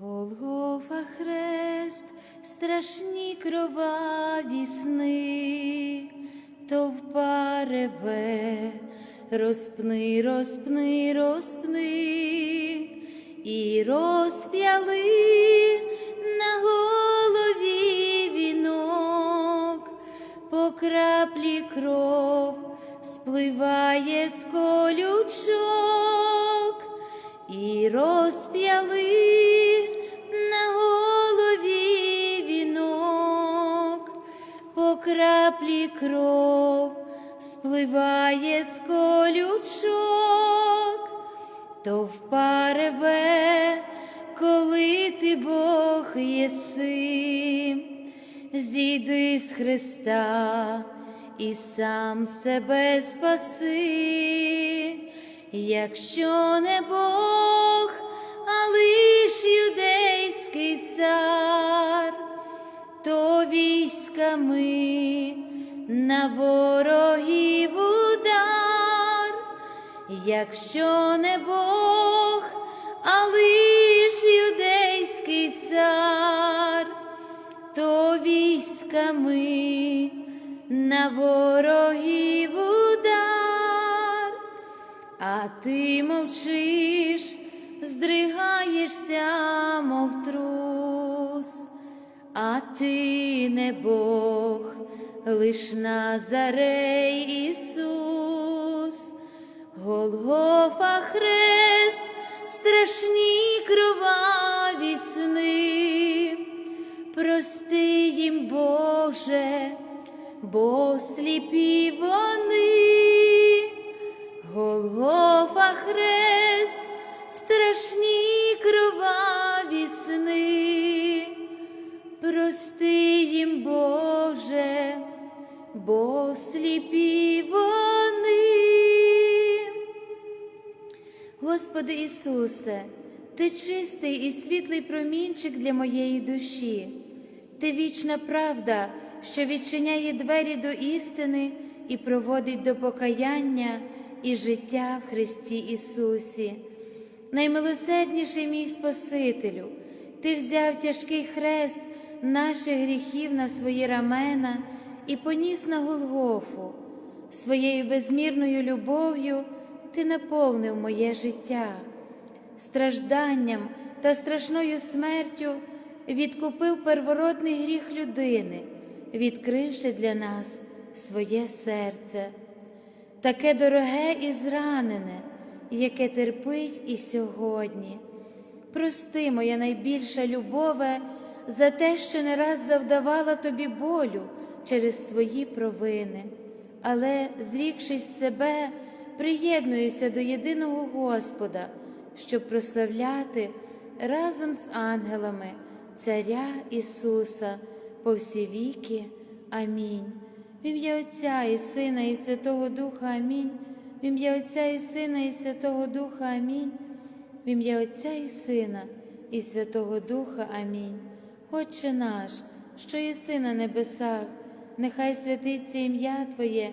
Голгофа хрест, страшні кроваві сни, товпа реве, розпни, розпни, розпни, і розп'яли на голові вінок, по краплі кров спливає з колючок і розп'яли краплі кров спливає з колючок, товпа реве, коли ти Бог єси, зійди з Христа і сам себе спаси, якщо не Бог, а лиш юдейський цар, то військами на ворогів удар, якщо не Бог, а лиш юдейський цар, то військами на ворогів удар, а ти мовчиш, здригаєшся, мов трус, а ти не Бог, лиш Назарей Ісус, Голгофа хрест, страшні кроваві сни, прости їм, Боже, бо сліпі вони, Господи Ісусе, Ти чистий і світлий промінчик для моєї душі, Ти вічна правда, що відчиняє двері до істини і проводить до покаяння і життя в Христі Ісусі. Наймилосердніший мій Спасителю, Ти взяв тяжкий хрест наших гріхів на свої рамена і поніс на Голгофу. Своєю безмірною любов'ю Ти наповнив моє життя, стражданням та страшною смертю відкупив первородний гріх людини, відкривши для нас своє серце, таке дороге і зранене, яке терпить і сьогодні. Прости, моя найбільша любове, за те, що не раз завдавала тобі болю через свої провини, але, зрікшись себе, приєднуюся до єдиного Господа, щоб прославляти разом з ангелами Царя Ісуса по всі віки. Амінь. В ім'я Отця і Сина, і Святого Духа Амінь. В ім'я Отця і Сина, і Святого Духа Амінь. В ім'я Отця і Сина, і Святого Духа Амінь. Отче наш, що єси на небесах, нехай святиться ім'я Твоє,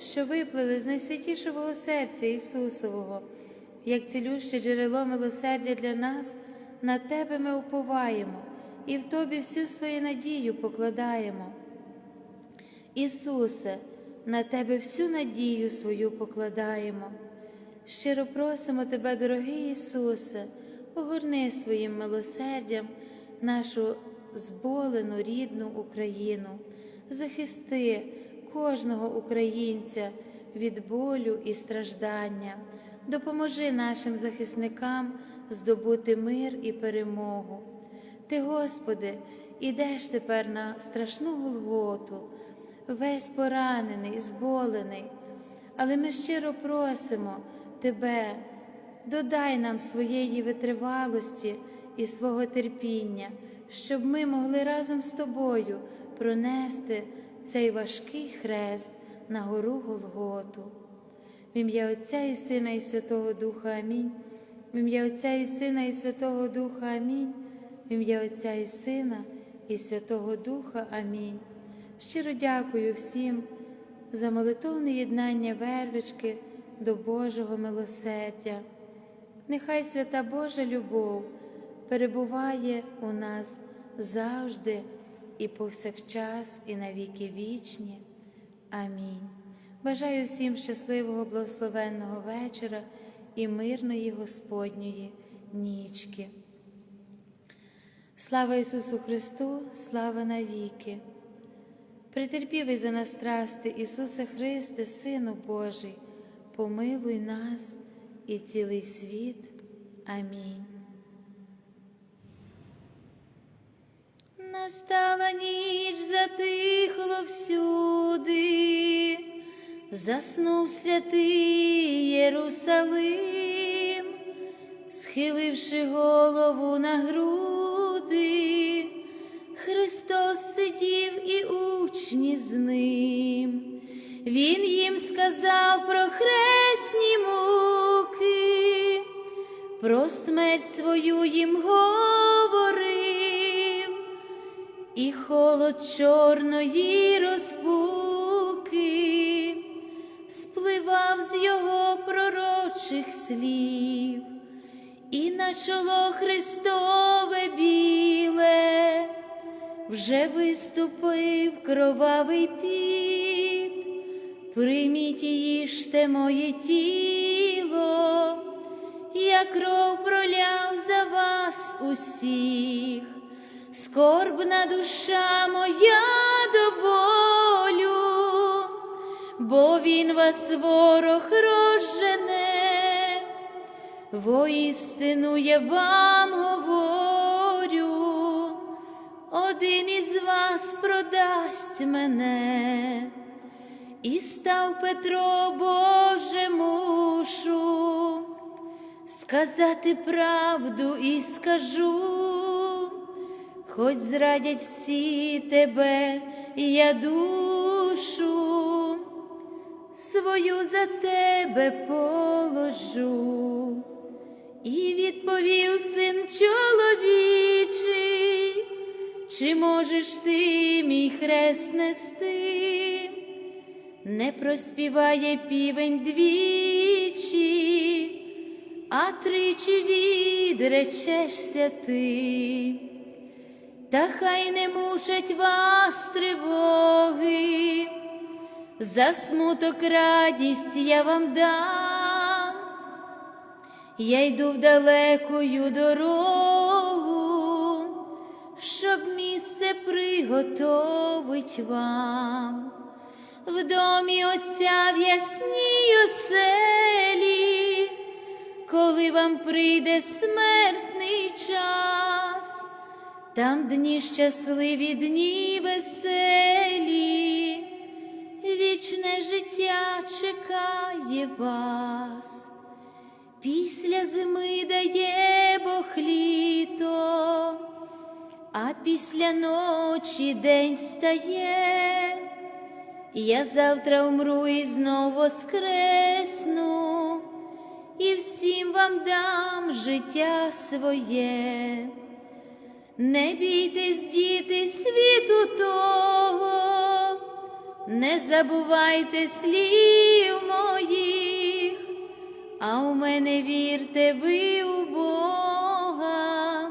що виплили з найсвятішого серця Ісусового, як цілюще джерело милосердя для нас, на Тебе ми уповаємо і в Тобі всю свою надію покладаємо. Ісусе, на Тебе всю надію свою покладаємо. Щиро просимо Тебе, дорогий Ісусе, огорни своїм милосердям нашу зболену рідну Україну, захисти кожного українця від болю і страждання, допоможи нашим захисникам здобути мир і перемогу. Ти, Господи, ідеш тепер на страшну Голготу, весь поранений, зболений, але ми щиро просимо Тебе, додай нам своєї витривалості і свого терпіння, щоб ми могли разом з тобою пронести цей важкий хрест на гору Голготу. В ім'я Отця і Сина, і Святого Духа Амінь. В ім'я Отця і Сина, і Святого Духа Амінь. В ім'я Отця і Сина, і Святого Духа Амінь. Щиро дякую всім за молитовне єднання вервички до Божого милосердя. Нехай свята Божа любов перебуває у нас завжди і повсякчас, і на віки вічні. Амінь. Бажаю всім щасливого, благословенного вечора і мирної Господньої нічки. Слава Ісусу Христу, слава навіки! Притерпівий за нас страсти, Ісусе Христе, Сину Божий, помилуй нас і цілий світ. Амінь. Настала ніч, затихло всюди, заснув святий Єрусалим, схиливши голову на груди, Христос сидів і учні з ним. Він їм сказав про хресні муки, про смерть свою їм говорив, і холод чорної розпуки спливав з його пророчих слів, і на чоло Христове біле вже виступив кровавий піт. Прийміть їжте моє тіло, я кров проляв за вас усіх, скорбна душа моя до болю, бо він вас ворог розжене, воістину я вам говорю, один із вас продасть мене. І став Петро, Боже, мушу сказати правду і скажу, хоч зрадять всі тебе, я душу свою за тебе положу. І відповів син чоловічий, чи можеш ти мій хрест нести? Не проспіває півень двічі, а тричі відречешся ти, та хай не мучать вас тривоги, за смуток радість я вам дам, я йду в далекою дорогу, щоб місце приготовить вам. В домі Отця в ясній оселі, коли вам прийде час, там дні щасливі, дні веселі, вічне життя чекає вас, після зими дає Бог літо, а після ночі день стає. Я завтра умру і знов воскресну, і всім вам дам життя своє. Не бійтесь, діти, світу того, не забувайте слів моїх, а у мене вірте ви у Бога,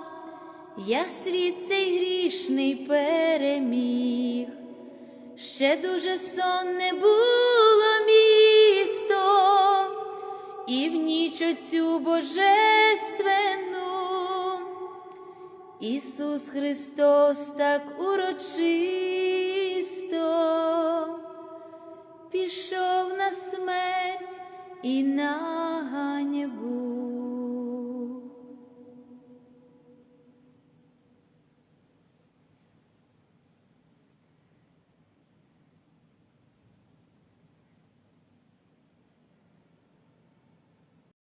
я світ цей грішний переміг. Ще дуже сонне було місто, і в ніч оцю божественну Ісус Христос так урочисто пішов на смерть і на ганьбу.